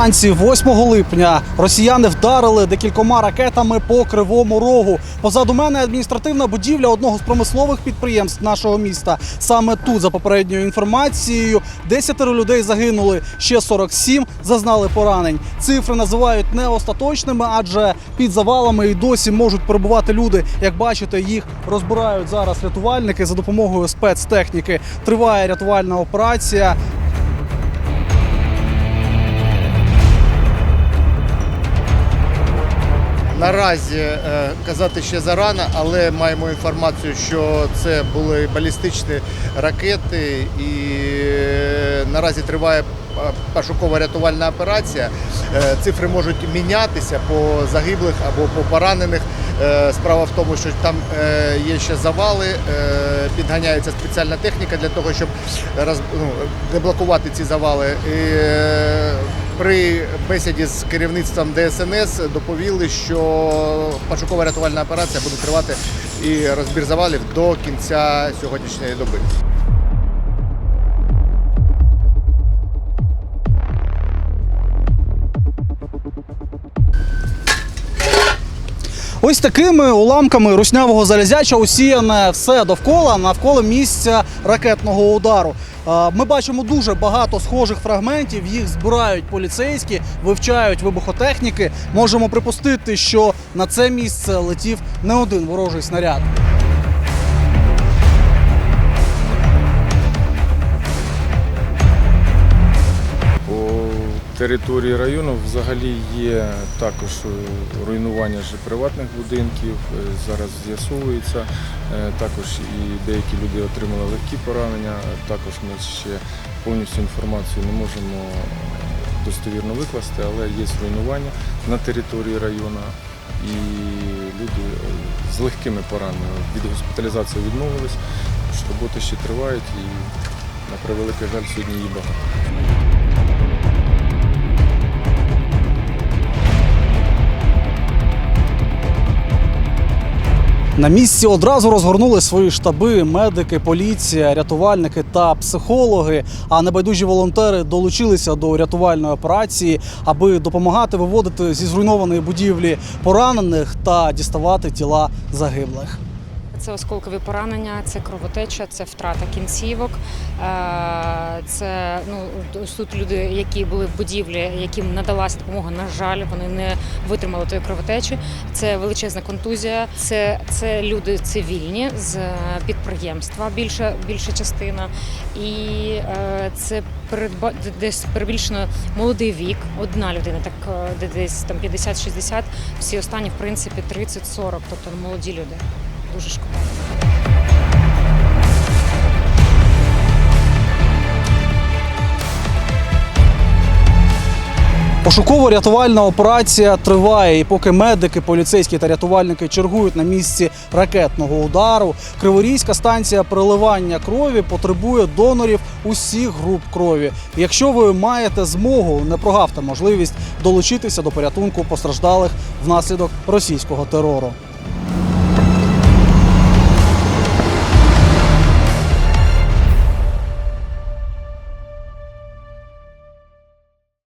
Вранці 8 липня росіяни вдарили декількома ракетами по кривому рогу. Позаду мене адміністративна будівля одного з промислових підприємств нашого міста. Саме тут, за попередньою інформацією, 10 людей загинули, ще 47 зазнали поранень. Цифри називають не остаточними, адже під завалами і досі можуть перебувати люди. Як бачите, їх розбирають зараз рятувальники за допомогою спецтехніки. Триває рятувальна операція. Наразі е, казати ще зарано, але маємо інформацію, що це були балістичні ракети, і е, наразі триває е, пошукова рятувальна операція. Цифри можуть мінятися по загиблих або по поранених. Справа в тому, що там є ще завали, підганяється спеціальна техніка для того, щоб ну, деблокувати ці завали. І, при бесіді з керівництвом ДСНС доповіли, що пошукова рятувальна операція буде тривати і розбір завалів до кінця сьогоднішньої доби. Ось такими уламками руснявого залізяча усіяне все довкола навколо місця ракетного удару. Ми бачимо дуже багато схожих фрагментів. Їх збирають поліцейські, вивчають вибухотехніки. Можемо припустити, що на це місце летів не один ворожий снаряд. Території району взагалі є також е, руйнування приватних будинків. е, Зараз з'ясовується. Е, Також і деякі люди отримали легкі поранення. Також ми ще повністю інформацію не можемо достовірно викласти, але є руйнування на території району. І люди з легкими пораненнями від госпіталізації відмовились. Роботи ще тривають і на превеликий жаль сьогодні її багато. На місці одразу розгорнули свої штаби, медики, поліція, рятувальники та психологи. А небайдужі волонтери долучилися до рятувальної операції, аби допомагати виводити зі зруйнованої будівлі поранених та діставати тіла загиблих. Це осколкові поранення, це кровотеча, це втрата кінцівок. Е, Це ну тут люди, які були в будівлі, яким надалася допомога. На жаль, вони не витримали тої кровотечі. Це величезна контузія. Це, це люди цивільні з підприємства. Більша більша частина, і е, це передба десь перебільшено молодий вік. Одна людина, так е, де десь там 50-60, Всі останні, в принципі, 30-40, тобто молоді люди. Дуже шкода. Пошуково-рятувальна операція триває, і поки медики, поліцейські та рятувальники чергують на місці ракетного удару, Криворізька станція переливання крові потребує донорів усіх груп крові. Якщо ви маєте змогу, не прогавте можливість долучитися до порятунку постраждалих внаслідок російського терору.